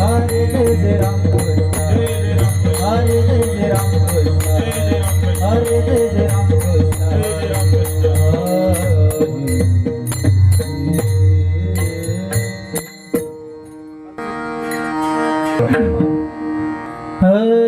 हरे जय राम कृष्ण हरे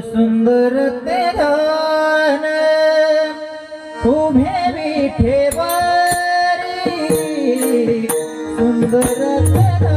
सुंदर तेरा उभे विठे सुंदर तेरा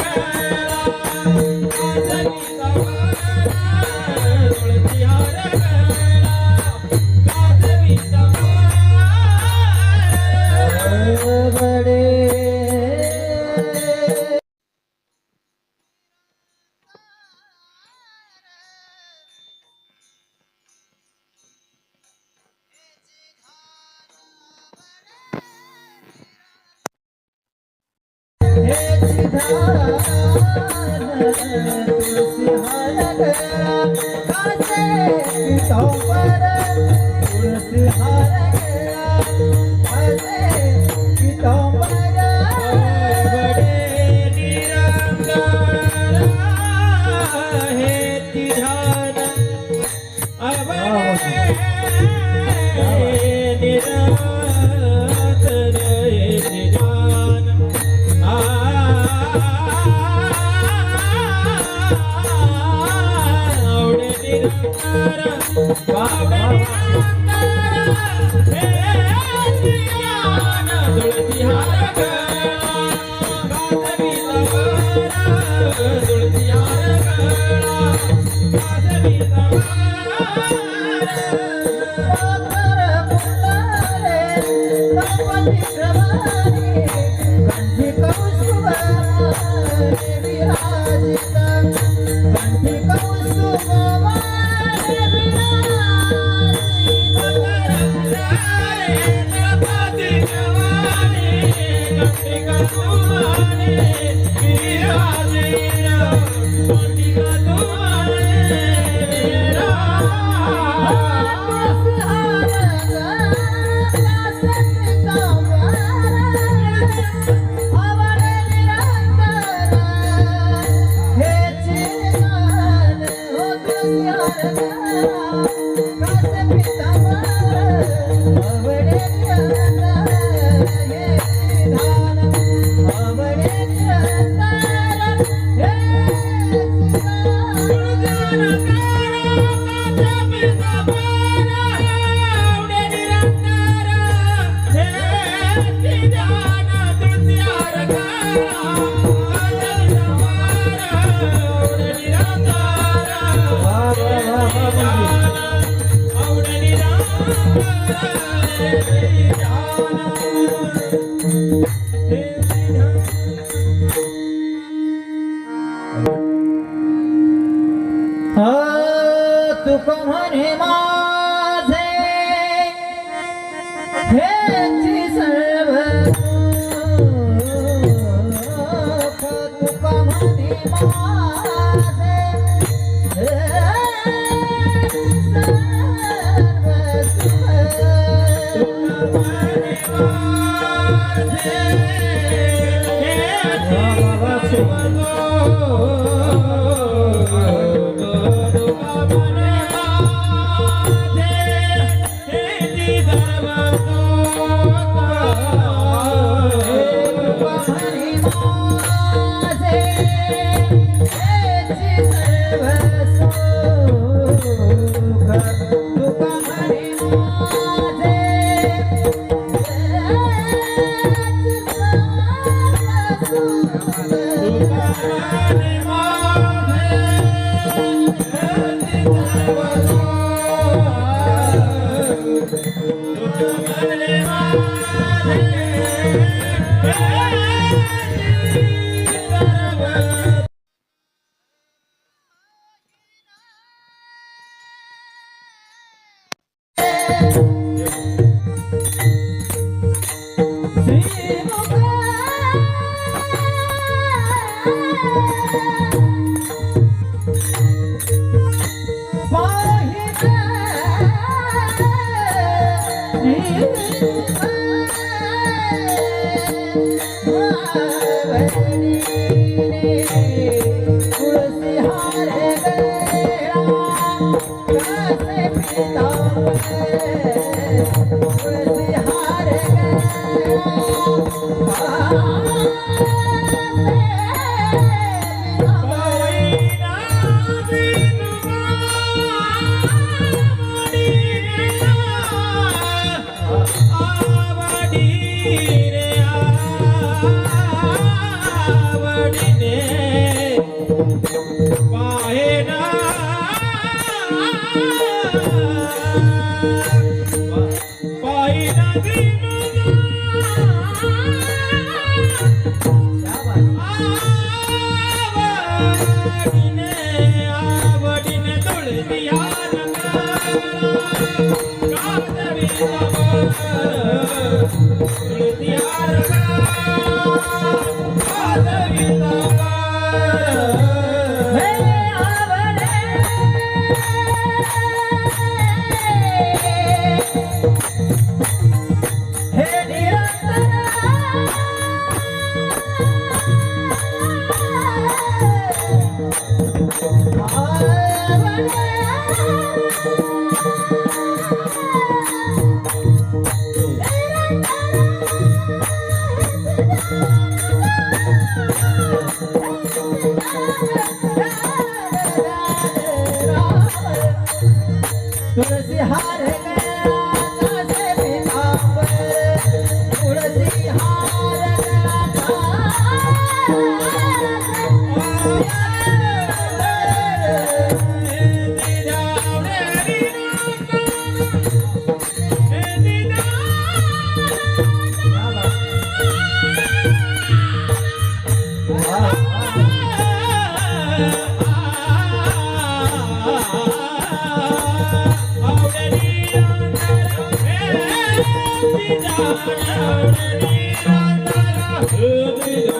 तुलसी हार दुळती la la म्हणे माझे हेची सर्व सुख. तुक म्हणे माझे हेची सर्व Oh. Música Thank you.